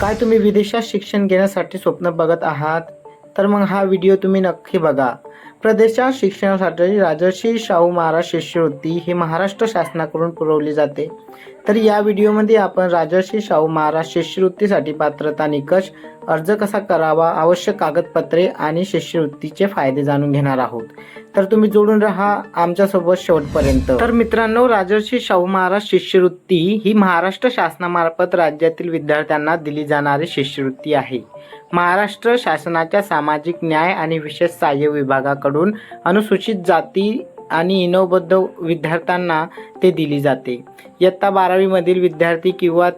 काय तुम्ही विदेशात शिक्षण घेण्यासाठी स्वप्न बघत आहात? तर मग हा व्हिडिओ तुम्ही नक्की बघा. प्रदेशात शिक्षणासाठी राजर्षी शाहू महाराज शिष्यवृत्ती ही महाराष्ट्र शासनाकडून पुरवली जाते. तर या व्हिडिओमध्ये आपण राजर्षी शाहू महाराज शिष्यवृत्तीसाठी पात्रता निकष अर्ज कसा करावा आवश्यक कागदपत्रे आणि शिष्यवृत्तीचे फायदे जाणून घेणार आहोत. तर तुम्ही जोडून राहा आमच्यासोबत शेवटपर्यंत. तर मित्रांनो राजर्षी शाहू महाराज शिष्यवृत्ती ही महाराष्ट्र शासनामार्फत राज्यातील विद्यार्थ्यांना दिली जाणारी शिष्यवृत्ती आहे. महाराष्ट्र शासनाच्या सामाजिक न्याय आणि विशेष सहाय्य विभागाकडून अनुसूचित जाती आणि इनोबद्ध विद्यार्थ्यांना ते दिली जाते. इयत्ता बारावीमधील विद्यार्थी किंवा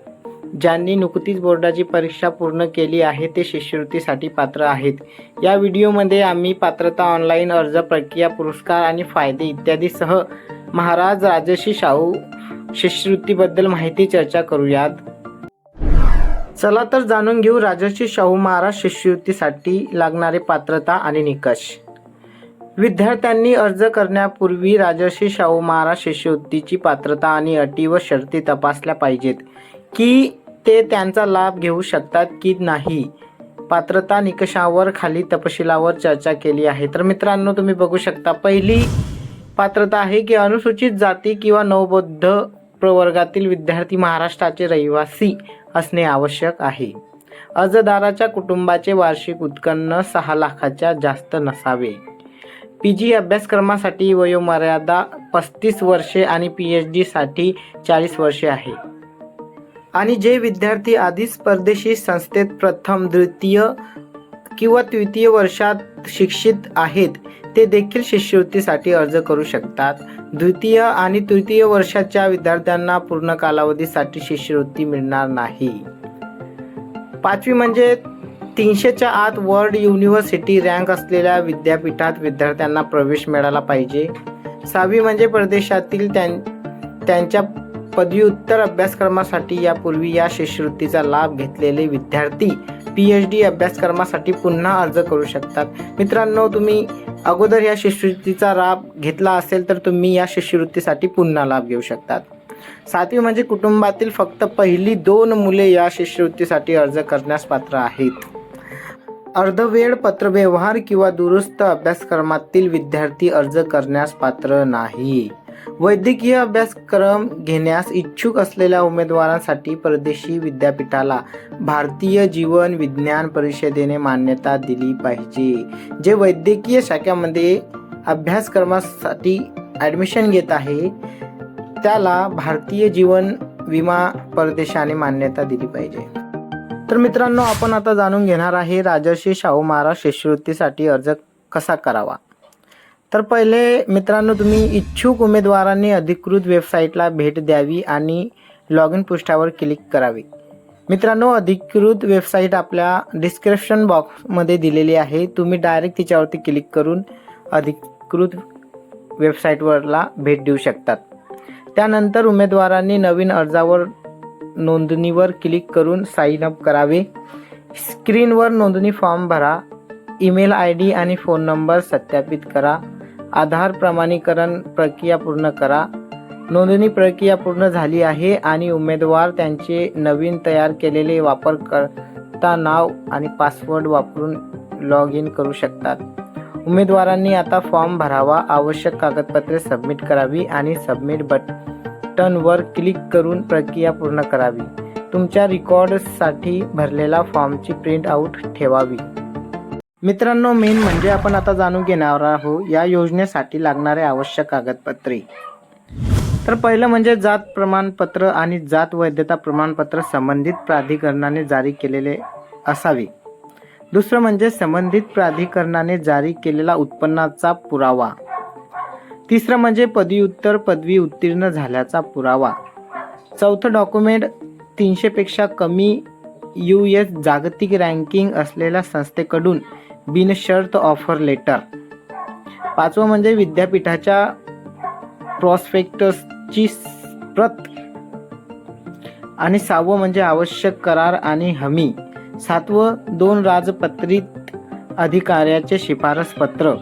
ज्यांनी नुकतीच बोर्डाची परीक्षा पूर्ण केली आहे ते शिष्यवृत्तीसाठी पात्र आहेत. या व्हिडिओमध्ये आम्ही पात्रता ऑनलाईन अर्ज प्रक्रिया पुरस्कार आणि फायदे इत्यादीसह महाराज राजर्षी शाहू शिष्यवृत्तीबद्दल माहिती चर्चा करूयात. चला तर जाणून घेऊ राजर्षी शाहू महाराज शिष्यवृत्तीसाठी लागणारे पात्रता आणि निकष. विद्यार्थ्यांनी अर्ज करण्यापूर्वी राजर्षी शाहू महाराज शिष्यवृत्तीची पात्रता आणि अटी व शर्ती तपासल्या पाहिजेत की ते त्यांचा लाभ घेऊ शकतात की नाही? पात्रता निकषावर खाली तपशिलावर चर्चा केली आहे. तर मित्रांनो तुम्ही बघू शकता पहिली पात्रता आहे की अनुसूचित जाती किंवा नवबौद्ध प्रवर्गातील विद्यार्थी महाराष्ट्राचे रहिवासी असणे आवश्यक आहे. अर्जदाराच्या कुटुंबाचे वार्षिक उत्पन्न सहा लाखाच्या जास्त नसावे. पी जी अभ्यासक्रमासाठी वयोमर्यादा पस्तीस वर्षे आणि पी एच डीसाठी चाळीस वर्षे आहे. आणि जे विद्यार्थी आधीच परदेशी संस्थेत प्रथम द्वितीय किंवा तृतीय वर्षात शिक्षित आहेत ते देखील शिष्यवृत्तीसाठी अर्ज करू शकतात. द्वितीय आणि तृतीय वर्षाच्या विद्यार्थ्यांना पूर्ण कालावधीसाठी शिष्यवृत्ती मिळणार नाही. पाचवी म्हणजे तीनशेच्या आत वर्ल्ड युनिव्हर्सिटी रँक असलेल्या विद्यापीठात विद्यार्थ्यांना प्रवेश मिळाला पाहिजे. सहावी म्हणजे परदेशातील त्यां त्यांच्या पदव्युत्तर अभ्यासक्रमासाठी यापूर्वी या शिष्यवृत्तीचा लाभ घेतलेले विद्यार्थी पी एच डी अभ्यासक्रमासाठी पुन्हा अर्ज करू शकतात. मित्रांनो तुम्ही अगोदर या शिष्यवृत्तीचा लाभ घेतला असेल तर तुम्ही या शिष्यवृत्तीसाठी पुन्हा लाभ घेऊ शकतात. सातवी म्हणजे कुटुंबातील फक्त पहिली दोन मुले या शिष्यवृत्तीसाठी अर्ज करण्यास पात्र आहेत. अर्धवेळ पत्रव्यवहार किंवा दुरुस्त अभ्यासक्रमातील विद्यार्थी अर्ज करण्यास पात्र नाही. वैद्यकीय अभ्यासक्रम घेण्यास इच्छुक असलेल्या उमेदवारांसाठी परदेशी विद्यापीठाला भारतीय जीवन विज्ञान परिषदेने मान्यता दिली पाहिजे जे वैद्यकीय शाखेमध्ये अभ्यासक्रमासाठी ॲडमिशन घेत आहे. त्याला भारतीय जीवन विमा परदेशाने मान्यता दिली पाहिजे. तर मित्रांनो आपण आता जाणून घेणार आहे राजर्षी शाहू महाराज शिष्यवृत्तीसाठी अर्ज कसा करावा? तर पहिले मित्रांनो तुम्ही इच्छुक उमेदवारांनी अधिकृत वेबसाईटला भेट द्यावी आणि लॉग इन पृष्ठावर क्लिक करावे. मित्रांनो अधिकृत वेबसाईट आपल्या डिस्क्रिप्शन बॉक्समध्ये दिलेली आहे. तुम्ही डायरेक्ट तिच्यावरती क्लिक करून अधिकृत वेबसाईटवरला भेट देऊ शकतात. त्यानंतर उमेदवारांनी नवीन अर्जावर नोंदणीवर क्लिक करून साइन अप करावे. स्क्रीनवर नोंदणी फॉर्म भरा. ईमेल आय डी आणि फोन नंबर सत्यापित करा. आधार प्रमाणीकरण प्रक्रिया पूर्ण करा. नोंदणी प्रक्रिया पूर्ण झाली आहे आणि उमेदवार त्यांचे नवीन तयार केलेले वापरकर्ता नाव आणि पासवर्ड वापरून लॉग इन करू शकतात. उमेदवारांनी आता फॉर्म भरावा. आवश्यक कागदपत्रे सबमिट करावी आणि सबमिट बट बटनवर क्लिक करून प्रक्रिया पूर्ण करावी. तुमच्या रेकॉर्डसाठी भरलेला फॉर्मची प्रिंट आऊट ठेवावी. मित्रांनो मेन म्हणजे आपण आता जाणून घेणार आहोत या योजनेसाठी लागणारे आवश्यक कागदपत्रे. तर पहिलं म्हणजे जात प्रमाणपत्र आणि जात वैधता प्रमाणपत्र संबंधित प्राधिकरणाने जारी केलेले असावे. दुसरं म्हणजे संबंधित प्राधिकरणाने जारी केलेला उत्पन्नाचा पुरावा. तिसरं म्हणजे पदव्युत्तर पदवी उत्तीर्ण झाल्याचा पुरावा. चौथं डॉक्युमेंट तीनशेपेक्षा कमी यू एस जागतिक रँकिंग असलेल्या संस्थेकडून बिनशर्त ऑफर लेटर पाचवं म्हणजे विद्यापीठाच्या प्रॉस्पेक्टसची प्रत. आणि सहावं म्हणजे आवश्यक करार आणि हमी. सातवं दोन राजपत्रित अधिकाऱ्याचे शिफारस पत्र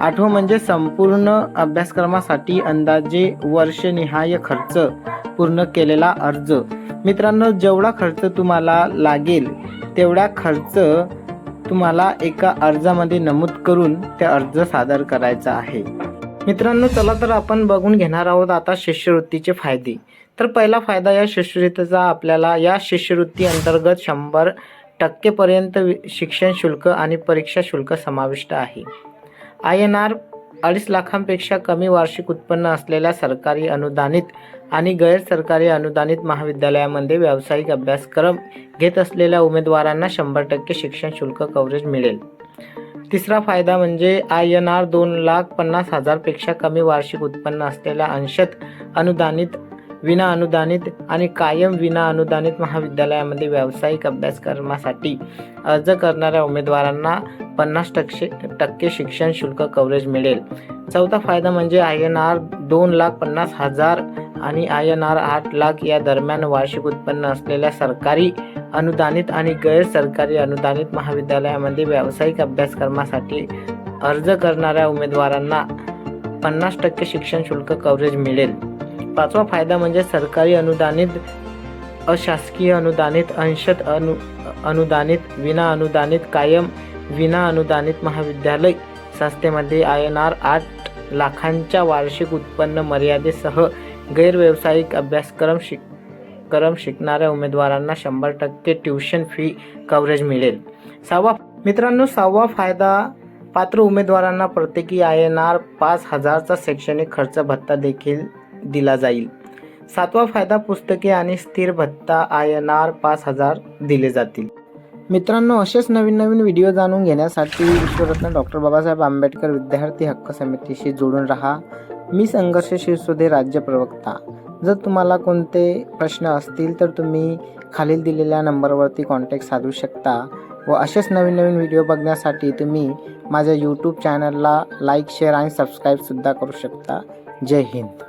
आठवं म्हणजे संपूर्ण अभ्यासक्रमासाठी अंदाजे वर्षनिहाय खर्च पूर्ण केलेला अर्ज. मित्रांनो जेवढा खर्च तुम्हाला लागेल तेवढा खर्च तुम्हाला एका अर्जामध्ये नमूद करून ते अर्ज सादर करायचा आहे. मित्रांनो चला तर आपण बघून घेणार आहोत आता शिष्यवृत्तीचे फायदे. तर पहिला फायदा या शिष्यवृत्तीचा आपल्याला या शिष्यवृत्ती अंतर्गत शंभर टक्केपर्यंत शिक्षण शुल्क आणि परीक्षा शुल्क समाविष्ट आहे. आय एन आर अडीच लाखांपेक्षा कमी वार्षिक उत्पन्न असलेल्या सरकारी अनुदानित आणि गैर सरकारी अनुदानित महाविद्यालयामध्ये व्यावसायिक अभ्यासक्रम घेत असलेल्या उमेदवारांना शंभर टक्के शिक्षण शुल्क कव्हरेज मिळेल. तिसरा फायदा म्हणजे आय एन आर दोन लाख पन्नास हजारपेक्षा कमी वार्षिक उत्पन्न असलेल्या अंशत अनुदानित विना अनुदानित आणि कायम विना अनुदानित महाविद्यालयामध्ये व्यावसायिक अभ्यासक्रमासाठी अर्ज करणाऱ्या उमेदवारांना पन्नास टक्के टक्के शिक्षण शुल्क कव्हरेज मिळेल. चौथा फायदा म्हणजे आय एन आर दोन लाख पन्नास हजार आणि आय एन आर आठ लाख या दरम्यान वार्षिक उत्पन्न असलेल्या सरकारी अनुदानित आणि गैरसरकारी अनुदानित महाविद्यालयामध्ये व्यावसायिक अभ्यासक्रमासाठी अर्ज करणाऱ्या उमेदवारांना पन्नास टक्के शिक्षण शुल्क कव्हरेज मिळेल. पाचवा फायदा म्हणजे सरकारी अनुदानित अशासकीय अनुदानित अंशत अनु अनुदानित विना अनुदानित कायम विना अनुदानित महाविद्यालय संस्थेमध्ये आय एन आर आठ लाखांच्या वार्षिक उत्पन्न मर्यादेसह गैरव्यावसायिक अभ्यासक्रम शिक क्रम शिकणाऱ्या उमेदवारांना शंभर टक्के ट्युशन फी कव्हरेज मिळेल. सहावा मित्रांनो सहावा फायदा पात्र उमेदवारांना प्रत्येकी आय एन आर पाच हजारचा शैक्षणिक खर्च भत्ता देखील दिला जाईल. सातवा फायदा पुस्तके आणि स्थिर भत्ता आय एन आर पाच हजार दिले जातील. मित्रांनो असेच नवीन नवीन व्हिडिओ जाणून घेण्यासाठी विश्वरत्न डॉक्टर बाबासाहेब आंबेडकर विद्यार्थी हक्क समितीशी जोडून राहा. मी संघर्ष शिवसुधे राज्य प्रवक्ता. जर तुम्हाला कोणते प्रश्न असतील तर तुम्ही खालील दिलेल्या नंबरवरती कॉन्टॅक्ट साधू शकता व असेच नवीन नवीन व्हिडिओ बघण्यासाठी तुम्ही माझ्या यूट्यूब चॅनलला लाईक शेअर आणि सबस्क्राईबसुद्धा करू शकता. जय हिंद.